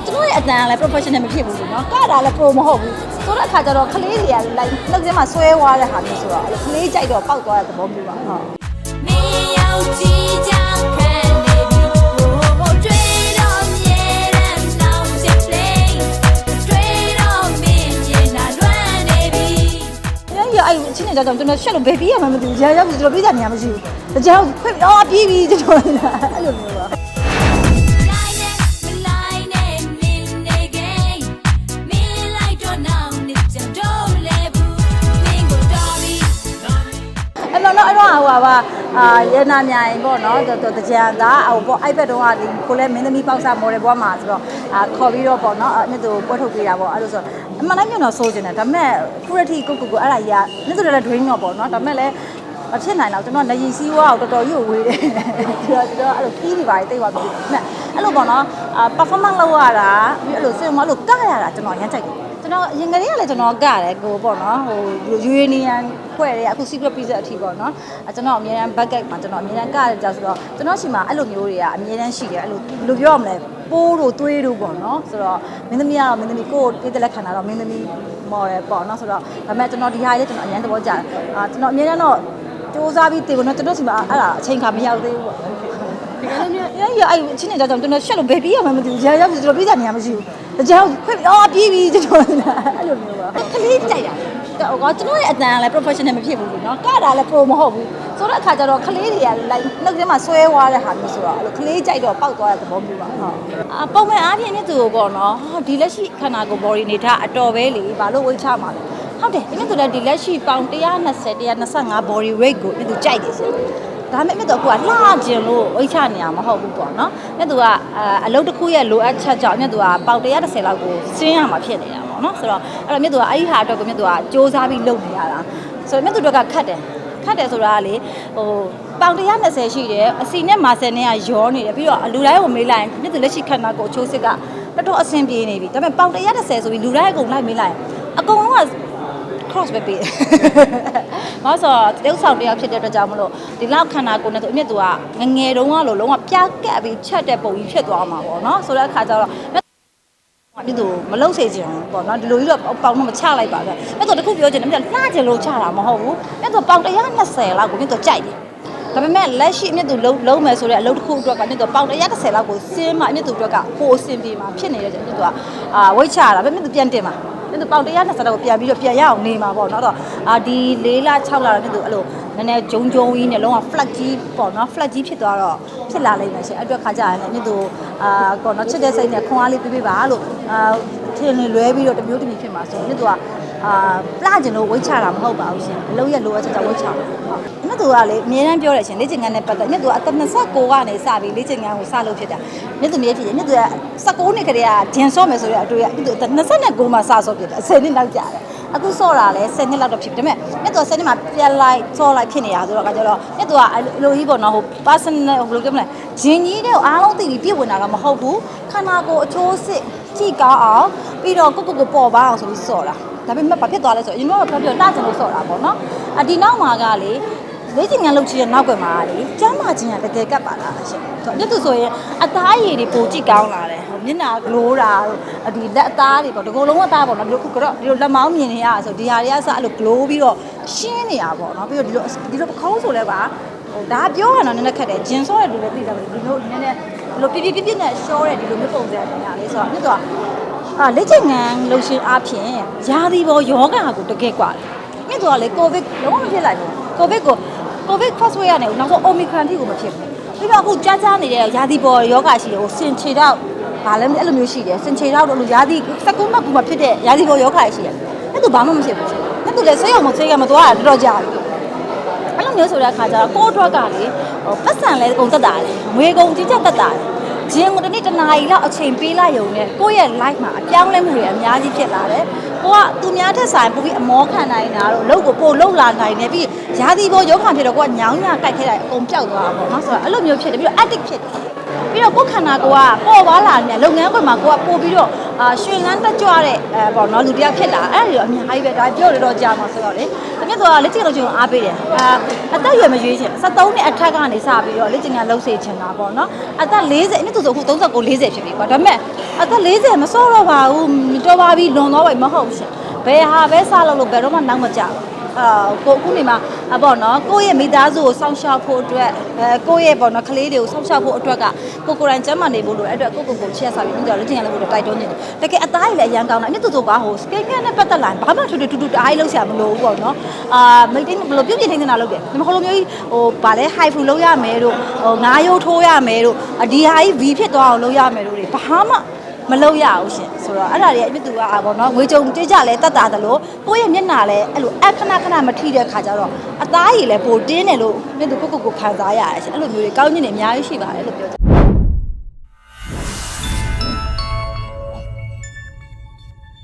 နော်သူတို့ရဲ့အတန်ကလည်း professional မဖြစ်ဘူးလို့နော်ကတာလည်း pro မဟုတ်ဘူးဆိုတော့အခါကျတော့ကလေးတွေကလည်းနှုတ်ထဲမှာဆွဲသွားတဲ့ဟာမျိုးဆိုတော့ကလေးကြိုက်တော့ပောက်သွားတဲ့သဘောမျိုးပါဟုတ်你要即将看 baby 我追到别人到下 play 追到面前那乱 baby ရရအဲ့အချင်းနဲ့ကြောက်ကြောက်ကျွန်တော်ရှက်လို့ baby ရမှမသိဘူးကြာရောက်ပြီကျွန်တော်ပြေးကြနေရမရှိဘူးကြောက်ခွင့်အော်ပြေးပြီကျွန်တော်အဲ့လိုမျိုးပါ အဲ့တော့တော့အဲ့တော့ဟိုပါအာရနာမြိုင်ပေါ့နော်တော်တော်ကြံသားဟိုပေါ့ iPad တော့ကဒီကိုလည်းမင်းသမီးပေါက်စား model ဘွားမှာဆိုတော့အာခေါ်ပြီးတော့ပေါ့နော်အဲ့ဒါပွဲထုတ်ပေးတာပေါ့အဲ့လိုဆိုအမှန်တိုင်းမျိုးတော့စိုးကျင်တယ်ဒါပေမဲ့ခုရတိကိုကိုကိုအဲ့ဒါကြီးကနေ့ဆိုလည်း drain တော့ပေါ့နော်ဒါပေမဲ့လည်းမဖြစ်နိုင်တော့ကျွန်တော်နေရီစီးဝါကိုတော်တော်ကြီးကိုဝေးတယ်ဒီတော့ကျွန်တော်အဲ့လိုခီးတွေပါတိတ်သွားပြီအဲ့အဲ့လိုပေါ့နော်အာ performance လုပ်ရတာပြီးအဲ့လိုစင်မလို့ကရတာကျွန်တော်ရမ်းကြိုက်တယ် ကျွန်တော်ရင်ကလေးကလည်းကျွန်တော်ကရတယ်ကိုပေါ့နော်ဟိုယူရနီယန်ဖွဲ့တယ်အခု secret pizza အထိပေါ့နော်အဲကျွန်တော်အမြဲတမ်း bucket မှာကျွန်တော်အမြဲတမ်းကရတယ်ကြာဆိုတော့ကျွန်တော်ရှိမှာအဲ့လိုမျိုးတွေကအမြဲတမ်းရှိတယ်အဲ့လိုဘယ်လိုပြောရမလဲပိုးတို့သွေးတို့ပေါ့နော်ဆိုတော့မင်းသမီးကတော့မင်းသမီးကိုပြည့်တဲ့လက်ခံတာတော့မင်းသမီးမော်ရယ်ပေါ့နော်ဆိုတော့ဒါပေမဲ့ကျွန်တော်ဒီဟာလေးကျွန်တော်အရင်သဘောကျတယ်အာကျွန်တော်အမြဲတမ်းတော့စူးစမ်းပြီးတေကိုနော်ကျွန်တော်ရှိမှာအဲ့ဒါအချိန်ခါမရောက်သေးဘူးပေါ့တကယ်လို့များအဲ့ရအဲ့အချင်းနေကြတော့ကျွန်တော်ရှက်လို့ဘယ်ပြေးရမှမသိဘူးကြာရောက်ပြီကျွန်တော်ပြေးကြနေရမရှိဘူး တကြောင်ခွင့်အော်ပြေးပြီကျွန်တော်အဲ့လိုမျိုးပါခလေးကြိုက်တာဟိုကကျွန်တော်ရဲ့အတန်ကလည်း professional မဖြစ်ဘူးเนาะကတာလည်း pro မဟုတ်ဘူးဆိုတော့အခါကျတော့ခလေးတွေကလည်း like နှုတ်ထဲမှာဆွဲသွားတဲ့ဟာမျိုးဆိုတော့အဲ့လိုခလေးကြိုက်တော့ပောက်သွားတဲ့သဘောမျိုးပါဟုတ်အာပုံမှန်အားဖြင့်မြတ်သူကိုပေါ့နော်ဟာဒီလက်ရှိခန္ဓာကိုယ် body နေထားအတော်ပဲလေဘာလို့ဝိတ်ချမှာလဲဟုတ်တယ်မြတ်သူလည်းဒီလက်ရှိပေါင်120 125 body weight ကိုမြတ်သူကြိုက်တယ်ရှင် ဒါမဲ့မြတ်သူကလှကျင်လို့ဝိတ်ချနေရမှာမဟုတ်ဘူးပေါ့နော်မြတ်သူကအလုပ်တစ်ခုရဲ့လိုအပ်ချက်ကြောင့်မြတ်သူကပေါင်130လောက်ကိုစင်းရမှာဖြစ်နေတာပေါ့နော်ဆိုတော့အဲ့တော့မြတ်သူကအဲ့ဒီဟာအတွက်ကိုမြတ်သူကစ조사ပြီးလုပ်နေရတာဆိုတော့မြတ်သူတို့ကခတ်တယ်ခတ်တယ်ဆိုတာကလေဟိုပေါင်120ရှိတယ်အစီနဲ့မာဆယ်နဲ့ကရောနေတယ်ပြီးတော့လူတိုင်းကိုမေးလိုက်ရင်မြတ်သူလက်ရှိခန္ဓာကိုယ်အချိုးစစ်ကတော်တော်အဆင်ပြေနေပြီဒါပေမဲ့ပေါင်130ဆိုပြီးလူတိုင်းအကုန်လိုက်မေးလိုက်ရင်အကုန်လုံးက cross ပဲပေးတယ်။ဘာလို့ဆိုတော့တရုပ်ဆောင်တယောက်ဖြစ်တဲ့အတွက်ကြောင့်မလို့ဒီလောက်ခန္ဓာကိုယ်နဲ့သူအမြင့်သူကငငယ်တုန်းကလို့လုံးဝပြားကက်ပြီးချက်တဲ့ပုံကြီးဖြစ်သွားမှာပေါ့နော်။ဆိုတဲ့အခါကျတော့မြင့်သူမလုံစေချင်ဘူးပေါ့နော်ဒီလိုကြီးတော့ပေါင်တော့မချလိုက်ပါဘူး။မြင့်သူတခုပြောချင်တယ်မြင့်သူလှချင်လို့ချတာမဟုတ်ဘူး။မြင့်သူပေါင်120လောက်ကိုမြင့်သူကြိုက်တယ်။ဒါပေမဲ့လက်ရှိအမြင့်သူလုံးလုံးမယ်ဆိုတဲ့အလုပ်တစ်ခုအတွက်ကမြင့်သူပေါင်130လောက်ကိုစင်းမှအမြင့်သူအတွက်ကပိုအဆင်ပြေမှာဖြစ်နေတဲ့ကြောင့်မြင့်သူကအာဝိတ်ချတာပဲမြင့်သူပြန်တင်မှာမြင့် သူပေါင်120တော့ပြန်ပြီးတော့ပြန်ရအောင်နေမှာပေါ့နော်တော့အာဒီ၄လ6လတော့မြင့်သူအဲ့လိုနည်းနည်းဂျုံဂျုံကြီးနဲ့လုံးဝ flat ကြီးပေါ့နော် flat ကြီးဖြစ်သွားတော့ဖြစ်လာလိမ့်မယ်ရှင်အဲ့အတွက်ခါကြရတယ်မြင့်သူအာကောနော်ချစ်တဲ့စိတ်နဲ့ခွန်အားလေးပြပေးပါလို့အာထင်နေလွဲပြီးတော့တမျိုးတမျိုးဖြစ်မှာဆိုမြင့်သူက အာပလာကျင်လို့ဝိတ်ချတာမဟုတ်ပါဘူးရှင်အလုံးရက်လိုအပ်ချက်ကြောင့်ဝိတ်ချတာဟုတ်မြင့်သူကလေအမြဲတမ်းပြောတယ်ရှင်လေ့ကျင့်ခန်းနဲ့ပတ်သက်မြင့်သူကအသက်29ကနေစပြီးလေ့ကျင့်ခန်းကိုစလုပ်ဖြစ်တာမြင့်သူမြေဖြစ်တယ်မြင့်သူက19နှစ်ခရေကဂျင်ဆော့မယ်ဆိုတဲ့အတွေ့အမြင့်သူအသက်29မှာစဆော့ဖြစ်တယ်အစနှစ်နောက်ကြာတယ်အခုဆော့တာလဲ10နှစ်လောက်တော့ဖြစ်ပြီဒါပေမဲ့မြင့်သူက10နှစ်မှာပြန်လိုက်ဆော့လိုက်ဖြစ်နေတာဆိုတော့ကကြတော့မြင့်သူကအလိုကြီးပေါ့နော်ဟို personal ဟိုဘယ်လိုပြောမလဲဂျင်ကြီးတဲ့အားလုံးသိပြီးပြည့်ဝင်တာတော့မဟုတ်ဘူးခန္ဓာကိုယ်အချိုးစစ်ကြည့်ကောင်းအောင်ပြီးတော့ကိုကိုကိုပေါ်ပါအောင်ဆိုပြီးဆော့တာ ဒါပေမဲ့ဘာဖြစ်သွားလဲဆိုတော့အရင်ကတော့ပြောပြောလှချင်လို့ဆော့တာပေါ့နော်အဒီနောက်မှာကလေလေ့ကျင့်ခန်းလုပ်ချင်တဲ့နောက်ကွယ်မှာလေကျမ်းမာခြင်းကတကယ်ကပ်ပါလားရှင်ဆိုတော့မြတ်သူဆိုရင်အသားရည်တွေပိုကြည့်ကောင်းလာတယ်ဟိုမျက်နှာဂလိုးတာတို့ဒီလက်အသားတွေပေါ့ဒီကုလုံးအသားပေါ့နော်ဒီလိုခုကတော့ဒီလိုလက်မောင်းမြင်နေရဆိုဒီဟာတွေကစအဲ့လိုဂလိုးပြီးတော့ရှင်းနေရပေါ့နော်ပြီးတော့ဒီလိုဒီလိုပခေါင်းဆိုလဲပါဟိုဒါပြောရတော့နည်းနည်းခက်တယ်ဂျင်ဆော့တဲ့လူလည်းသိတယ်ဒီလိုနည်းနည်းဒီလိုပြပြပြပြနဲ့ရှောတဲ့ဒီလိုမျိုးပုံစံနေရလေဆိုတော့မြတ်သူက အာလက်ကျင်ငံလှုပ်ရှင်အားဖြင့်ယာဒီဘောယောဂါကိုတကယ်กว่าတယ်မြတ်သူကလေကိုဗစ်လုံးဝမဖြစ်လိုက်ဘူးကိုဗစ်ကို ကိုဗစ် first wave ကနေနောက်ဆုံး omicron ထိကိုမဖြစ်ဘူးပြီးတော့အခုကြားကြားနေတဲ့ယာဒီပေါ်ယောဂရှိတယ်ဟိုစင်ချေတော့ဗာလဲအဲ့လိုမျိုးရှိတယ်စင်ချေတော့လို့ယာဒီစကုန်းမကူမဖြစ်တဲ့ယာဒီပေါ်ယောဂရှိတယ်အဲ့ဒါဘာမှမဖြစ်ဘူးအဲ့ဒါလည်းဆေးရုံမဆေးကမသွားတာတော်တော်ကြာပြီအဲ့လိုမျိုးဆိုတဲ့အခါကျတော့ကိုယ့်အတွက်ကလေဟိုပတ်စံလဲအကုန်တက်တာလေငွေကုန်ကြီးချက်တက်တာလေ ဂျင်းကိုတစ်နေ့တစ်နာရီလောက်အချိန်ပေးလိုက်ရုံနဲ့ကိုယ့်ရဲ့ life မှာအပြောင်းလဲမှုတွေအများကြီးဖြစ်လာတယ်။ကိုကသူများထက်ဆိုင်ပိုပြီးအမောခံနိုင်တာတော့လုပ်ကိုပို့လုပ်လာနိုင်တယ်ပြီးရာသီပေါ်ရုပ်ခံဖြစ်တော့ကိုကညောင်းညကြိုက်ခဲတာအကုန်ပျောက်သွားတာပေါ့နော်ဆိုတော့အဲ့လိုမျိုးဖြစ်တယ်ပြီးတော့ addict ဖြစ်တယ်ပြီးတော့ကိုယ်ခန္ဓာကိုယ်ကပေါ်ပါလာနေလုပ်ငန်းခွင်မှာကိုယ်ကပို့ပြီးတော့ အာရှင်လန်းတက်ကြွတဲ့အဲပေါ့နော်လူတစ်ယောက်ဖြစ်လာအဲ့ဒါတွေအများကြီးပဲဒါပြောရတော့ကြာမှာဆိုတော့လေတကယ်တော့လက်ကျင်လို့ကျင်အားပေးတယ်အာအသက်အရွယ်မရွေးချင်73နှစ်အထက်ကနေစပြီးတော့လက်ကျင်ကလှုပ်စေချင်တာပေါ့နော်အသက်40အနှစ်သူဆိုအခု39 40ဖြစ်ပြီကွာဒါပေမဲ့အသက်40မစောတော့ပါဘူးမတော်ပါပြီလွန်တော့ပါမဟုတ်ရှင်ဘယ်ဟာပဲစလုပ်လို့ဘယ်တော့မှနောက်မကြဘူး အာကိုအခုနေမှာအပေါ့နော်ကိုယ့်ရဲ့မိသားစုကိုစောင့်ရှောက်ဖို့အတွက်အဲကိုယ့်ရဲ့ပေါ့နော်ကလေးတွေကိုစောင့်ရှောက်ဖို့အတွက်ကကိုကိုယ်တိုင်ကျမ်းမာနေဖို့လိုအဲ့အတွက်ကိုကိုကိုချက်စားပြီးပြီးတော့လူချင်းရလည်းဖို့တိုက်တွန်းနေတယ်တကယ်အသားရည်လည်းအရန်ကောင်းတာအနှစ်သူဆိုကဟိုစကိကနဲ့ပတ်သက်လာဘာမှထူးထူးတူတူတအားလုံးဆရာမလိုဘူးပေါ့နော်အာမိတ်တင်းဘယ်လိုပြုတ်ပြင်းနေတာလုပ်တယ်ဒီမှာဟိုလိုမျိုးကြီးဟိုဗာလဲ high food လုပ်ရမယ်တို့ဟိုငါးရိုးထိုးရမယ်တို့ဒီဟာကြီး V ဖြစ်သွားအောင်လုပ်ရမယ်တို့တွေဘာမှ မလုပ်ရအောင်ရှင်ဆိုတော့အဲ့ဒါတွေအမြင့်သူကအာပေါ့နော်ငွေကြုံတိကျလဲတတ်တာတယ်လို့ကိုယ့်ရဲ့မျက်နှာလဲအဲ့လိုအခဏခဏမထိတဲ့ခါကျတော့အသားရည်လဲပိုတင်းတယ်လို့မြင့်သူကိုကိုကိုခံစားရတယ်ရှင်အဲ့လိုမျိုးတွေကောင်းကျင်နေအများကြီးရှိပါတယ်လို့ပြောချင်